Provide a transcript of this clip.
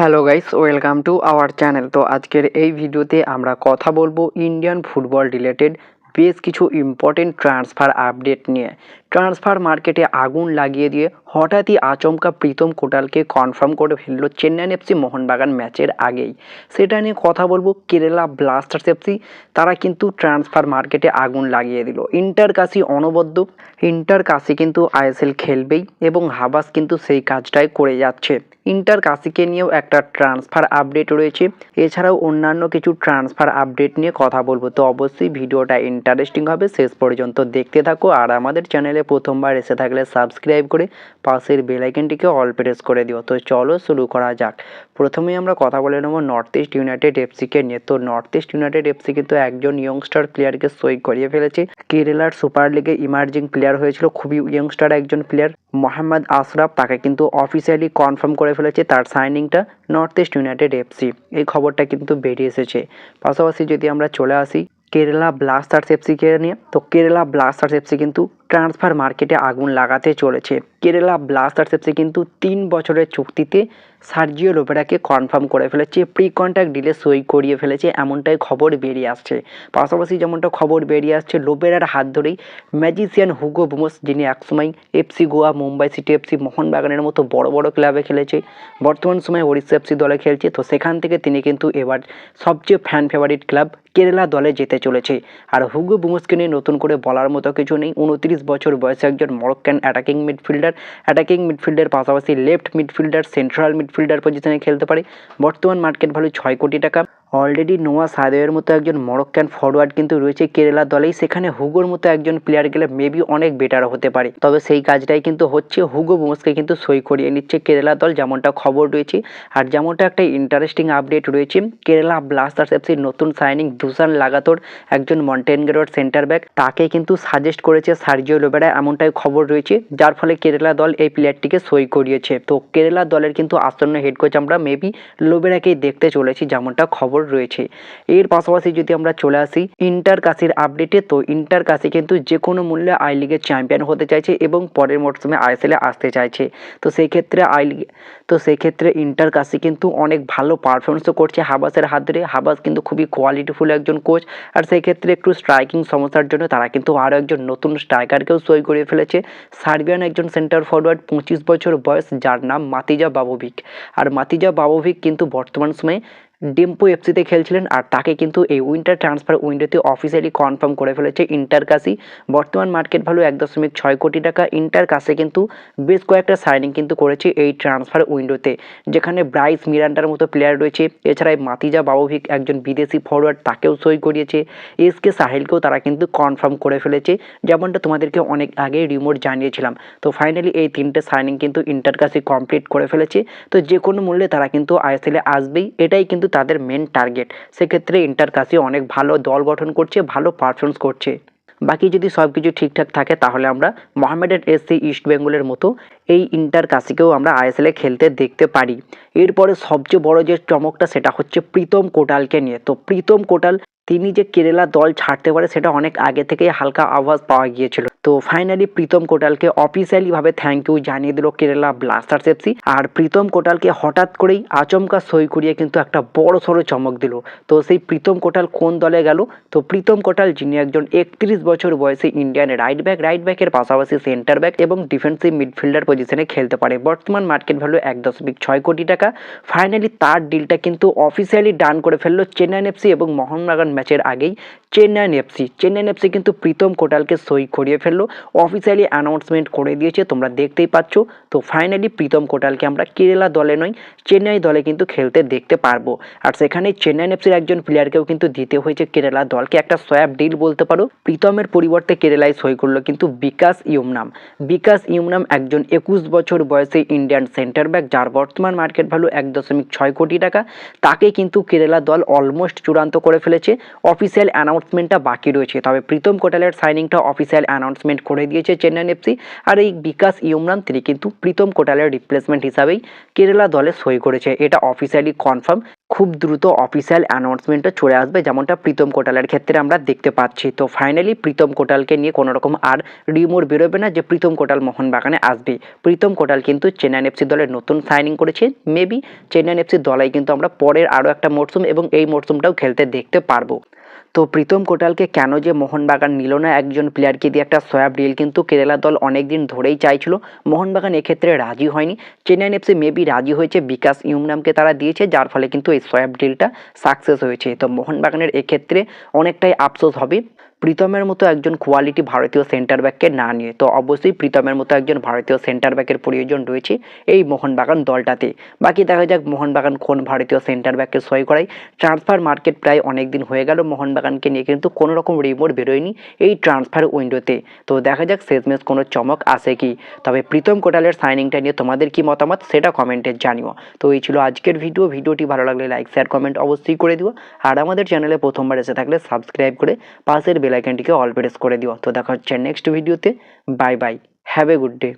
Hello guys, welcome to our channel. তো আজকের এই ভিডিওতে আমরা কথা বলব ইন্ডিয়ান ফুটবল রিলেটেড বেশ কিছু ইম্পর্টেন্ট ট্রান্সফার আপডেট নিয়ে। ট্রান্সফার মার্কেটে আগুন লাগিয়ে দিয়ে হঠাৎই আচমকা প্রীতম কোটালকে কনফার্ম করে ফেলল চেন্নাইন এফসি মোহনবাগান ম্যাচের আগেই। সেটা নিয়ে কথা বলব কেরালা ব্লাস্টার্স এফসি তারা কিন্তু ট্রান্সফার মার্কেটে আগুন লাগিয়ে দিল। ইন্টার কাশি অনবদ্য। ইন্টার কাশি কিন্তু আইএসএল খেলবেই এবং হাবাস কিন্তু সেই কাজটাই করে যাচ্ছে। ইন্টার কাশিকে নিয়েও একটা ট্রান্সফার আপডেট রয়েছে। এছাড়াও অন্যান্য কিছু ট্রান্সফার আপডেট নিয়ে কথা বলব। তো অবশ্যই ভিডিওটা ইন্টারেস্টিং হবে। শেষ পর্যন্ত দেখতে থাকো আর আমাদের চ্যানেলে প্রথমবার এসে থাকলে সাবস্ক্রাইব করে পাশের বেলাইকেনটিকে অল প্রেস করে দিও। তো চলো শুরু করা যাক। প্রথমেই আমরা কথা বলে নেব নর্থ ইস্ট ইউনাইটেড এফসিকে নিয়ে। তো নর্থ ইস্ট ইউনাইটেড এফসি কিন্তু একজন ইয়ংস্টার প্লেয়ারকে সই করিয়ে ফেলেছে। কেরালার সুপার লিগে ইমার্জিং প্লেয়ার হয়েছিল। খুবই ইয়ংস্টার একজন প্লেয়ার মোহাম্মদ আশরাফ তাকে কিন্তু অফিসিয়ালি কনফার্ম করে ফেলেছে তার সাইনিংটা নর্থ ইস্ট ইউনাইটেড এফসি এই খবরটা কিন্তু বেরিয়ে এসেছে। পাশাপাশি যদি আমরা চলে আসি কেরালা ব্লাস্টার্স এফসিকে নিয়ে। তো কেরালা ব্লাস্টার্স এফসি কিন্তু ট্রান্সফার মার্কেটে আগুন লাগাতে চলেছে। কেরালা ব্লাস্টার্স কিন্তু তিন বছরের চুক্তিতে সার্জিও লোপেরাকে কনফার্ম করে ফেলেছে প্রি কন্ট্যাক্ট ডিলে সই করিয়ে ফেলেছে, এমনটাই খবর বেরিয়ে আসছে। পাশাপাশি যেমনটা খবর বেরিয়ে আসছে লোবেরার হাত ধরেই ম্যাজিসিয়ান হুগো বুমস যিনি একসময় FC Goa Mumbai city FC মোহনবাগানের মতো বড় বড় ক্লাবে খেলেছে, বর্তমান সময়ে ওড়িশা এফসি দলে খেলছে, তো সেখান থেকে তিনি কিন্তু এবার সবচেয়ে ফ্যান ফেভারিট ক্লাব কেরালা দলে যেতে চলেছে। আর হুগো বুমসকে নিয়ে নতুন করে বলার মতো কিছু নেই, উনত্রিশ বছর বয়সে একজন মরক্কান অ্যাটাকিং মিডফিল্ডার অ্যাটাকিং মিডফিল্ডের পাশাপাশি লেফট মিডফিল্ডার সেন্ট্রাল মিডফিল্ডার পজিশনে খেলতে পারে। বর্তমান মার্কেট ভ্যালু ছয় কোটি টাকা। অলরেডি নোয়া সাদেবের মতো একজন মরক্কান ফরওয়ার্ড কিন্তু রয়েছে কেরালা দলেই। সেখানে হুগোর মতো একজন প্লেয়ার গেলে মেবি অনেক বেটার হতে পারে। তবে সেই কাজটাই কিন্তু হচ্ছে হুগো বোমসকে কিন্তু সই করিয়ে নিচ্ছে কেরালা দল, যেমনটা খবর রয়েছে। আর যেমনটা একটা ইন্টারেস্টিং আপডেট রয়েছে কেরালা ব্লাস্টার্স এফসির নতুন সাইনিং দুসান লাগাতোর একজন মন্টেনগেরোর সেন্টার ব্যাক তাকে কিন্তু সাজেস্ট করেছে সার্জিও লোবেরা এমনটাই খবর রয়েছে, যার ফলে কেরালা দল এই প্লেয়ারটিকে সই করিয়েছে। তো কেরালা দলের কিন্তু আসন্ন হেড কোচ আমরা মেবি লোবেরাকেই দেখতে চলেছি, যেমনটা খবর রয়েছে। এর পাশাপাশি যদি আমরা চলে আসি ইন্টার কাশির আপডেটে তো ইন্টার কাশি কিন্তু যে কোনো মূল্যে আই লিগের চ্যাম্পিয়ন হতে চাইছে এবং পরের মরশুমে আইএসএলে আসতে চাইছে। তো সেই ক্ষেত্রে আই লিগে, তো সেই ক্ষেত্রে ইন্টার কাশি কিন্তু অনেক ভালো পারফরমেন্সও করছে হাবাসের হাত ধরে। হাবাস কিন্তু খুবই কোয়ালিটিফুল একজন কোচ আর সেই ক্ষেত্রে একটু স্ট্রাইকিং সমস্যার জন্য তারা কিন্তু আরও একজন নতুন স্ট্রাইকারকেও সই করে ফেলেছে। সার্বিয়ান একজন সেন্টার ফরওয়ার্ড পঁচিশ বছর বয়স, যার নাম মাতিজা বাবোভিক। আর মাতিজা বাবোভিক কিন্তু বর্তমান সময়ে ডেম্পো এফসিতে খেলছিলেন আর তাকে কিন্তু এই উইন্টার ট্রান্সফার উইন্ডোতে অফিসিয়ালি কনফার্ম করে ফেলেছে ইন্টার কাশি। বর্তমান মার্কেট ভ্যালু এক দশমিক ছয় কোটি টাকা। ইন্টার কাশে কিন্তু বেশ কয়েকটা সাইনিং কিন্তু করেছে এই ট্রান্সফার উইন্ডোতে যেখানে ব্রাইস মিরান্ডার মতো প্লেয়ার রয়েছে। এছাড়া মাতিজা বাবোভিক একজন বিদেশি ফরওয়ার্ড তাকেও সই করিয়েছে। এস কে সাহেলকেও তারা কিন্তু কনফার্ম করে ফেলেছে। যেমনটা তোমাদেরকে অনেক আগে রিমোট জানিয়েছিলাম। তো ফাইনালি এই তিনটে সাইনিং কিন্তু ইন্টার কাশি কমপ্লিট করে ফেলেছে। তো যে কোনো মূল্যে তারা কিন্তু আইএসএলে আসবেই। এটাই কিন্তু তাদের মেন টার্গেট সেক্ষেত্রে ইন্টার কাশি অনেক ভালো দল গঠন করছে, ভালো পারফরমেন্স করছে। বাকি যদি সব কিছু ঠিকঠাক থাকে, তাহলে আমরা মোহামেডান এসসি ইস্ট বেঙ্গলের মতো এই ইন্টার কাশিকেও আমরা আইএসএলে খেলতে দেখতে পারি। এরপরে সবচেয়ে বড় যে চমকটা, সেটা হচ্ছে প্রীতম কোটালকে নিয়ে। তো প্রীতম কোটাল তিনি যে কেরালা দল ছাড়তে পারে সেটা অনেক আগে থেকেই হালকা আওয়াজ পাওয়া গিয়েছিল। তো ফাইনালি প্রীতম কোটালকে অফিসিয়ালি ভাবে থ্যাংক ইউ জানিয়ে দিল কেরালা ব্লাস্টার্স এফসি আর প্রীতম কোটালকে হঠাৎ করেই আচমকা সই করিয়ে কিন্তু একটা বড় সড়ো চমক দিল। তো সেই প্রীতম কোটাল কোন দলে গেল? তো প্রীতম কোটাল যিনি একজন একত্রিশ বছর বয়সে ইন্ডিয়ান রাইট ব্যাক রাইট ব্যাকের পাশাপাশি সেন্টার ব্যাক এবং ডিফেন্সিভ মিডফিল্ডার পজিশনে খেলতে পারে। বর্তমান মার্কেট ভ্যালু এক দশমিক ছয় কোটি টাকা। ফাইনালি তার ডিলটা কিন্তু অফিসিয়ালি ডান করে ফেলল চেন্নাইন এফসি এবং মোহনবাগান ম্যাচের আগেই চেন্নাইন এফসি চেন্নাইন এফসি কিন্তু প্রীতম কোটালকে সই করিয়ে ফেলল। অফিসিয়ালি অ্যানাউন্সমেন্ট করে দিয়েছে, তোমরা দেখতেই পাচ্ছ। তো ফাইনালি প্রীতম কোটালকে আমরা কেরালা দলে নয়, চেন্নাই দলে কিন্তু খেলতে দেখতে পারব। আর সেখানে চেন্নাইন এফসির একজন প্লেয়ারকেও কিন্তু দিতে হয়েছে কেরালা দলকে। একটা সোয়াব ডিল বলতে পারো। প্রীতমের পরিবর্তে কেরালায় সই করল কিন্তু বিকাশ ইউমনাম। বিকাশ ইউমনাম একজন একুশ বছর বয়সে ইন্ডিয়ান সেন্টার ব্যাক যার বর্তমান মার্কেট ভ্যালু এক দশমিক ছয় কোটি টাকা। তাকে কিন্তু কেরালা দল অলমোস্ট চূড়ান্ত করে ফেলেছে। অফিসিয়াল অ্যানাউন্সমেন্টটা বাকি রয়েছে। তবে প্রীতম কোটালের সাইনিংটা অফিসিয়াল অ্যানাউন্সমেন্ট করে দিয়েছে চেন্নাইন এফসি আর এই বিকাশ ইউমরান তিনি কিন্তু প্রীতম কোটালের রিপ্লেসমেন্ট হিসাবেই কেরালা দলে সই করেছে। এটা অফিসিয়ালি কনফার্ম খুব দ্রুত অফিসিয়াল অ্যানাউন্সমেন্টও চলে আসবে, যেমনটা প্রীতম কোটালের ক্ষেত্রে আমরা দেখতে পাচ্ছি। তো ফাইনালি প্রীতম কোটালকে নিয়ে কোনো রকম আর রিমোর বেরোবে না যে প্রীতম কোটাল মোহনবাগানে আসবে প্রীতম কোটাল কিন্তু চেন্নাইন এফসি দলের নতুন সাইনিং করেছে। মেবি চেন্নাইন এফসি দলাই কিন্তু আমরা পরের আরও একটা মরশুম এবং এই মরশুমটাও খেলতে দেখতে পারব। তো প্রীতম কোটালকে কেন যে মোহনবাগান নিল না? একজন প্লেয়ারকে দিয়ে একটা সোয়াব ডিল কিন্তু কেরালা দল অনেকদিন ধরেই চাইছিল। মোহনবাগান এক্ষেত্রে রাজি হয়নি। চেন্নাইন এফসি মেবি রাজি হয়েছে, বিকাশ ইউমনামকে তারা দিয়েছে, যার ফলে কিন্তু এই সোয়াব ডিলটা সাকসেস হয়েছে। তো মোহনবাগানের এক্ষেত্রে অনেকটাই আফসোস হবে। প্রীতমের মতো একজন কোয়ালিটি ভারতীয় সেন্টার ব্যাককে না নিয়ে। তো অবশ্যই প্রীতমের মতো একজন ভারতীয় সেন্টার ব্যাকের প্রয়োজন রয়েছে এই মোহনবাগান দলটাতে। বাকি দেখা যাক মোহনবাগান কোন ভারতীয় সেন্টার ব্যাককে সই করায়। ট্রান্সফার মার্কেট প্রায় অনেক দিন হয়ে গেল মোহনবাগানকে নিয়ে, কিন্তু কোনো রকম রিমোট বেরোয়নি এই ট্রান্সফার উইন্ডোতে তো দেখা যাক শেষমেশ কোনো চমক আসে কি। তবে প্রীতম কোটালের সাইনিংটা নিয়ে তোমাদের কি মতামত সেটা কমেন্টে জানিও। তো এই ছিল আজকের ভিডিও ভিডিওটি ভালো লাগলে লাইক শেয়ার কমেন্ট অবশ্যই করে দিও। আর আমাদের চ্যানেলে প্রথমবার এসে থাকলে সাবস্ক্রাইব করে পাশের বেলাইকানটিকে অল প্রেস করে দিও। তো দেখা হচ্ছে নেক্সট ভিডিওতে bye bye have a good day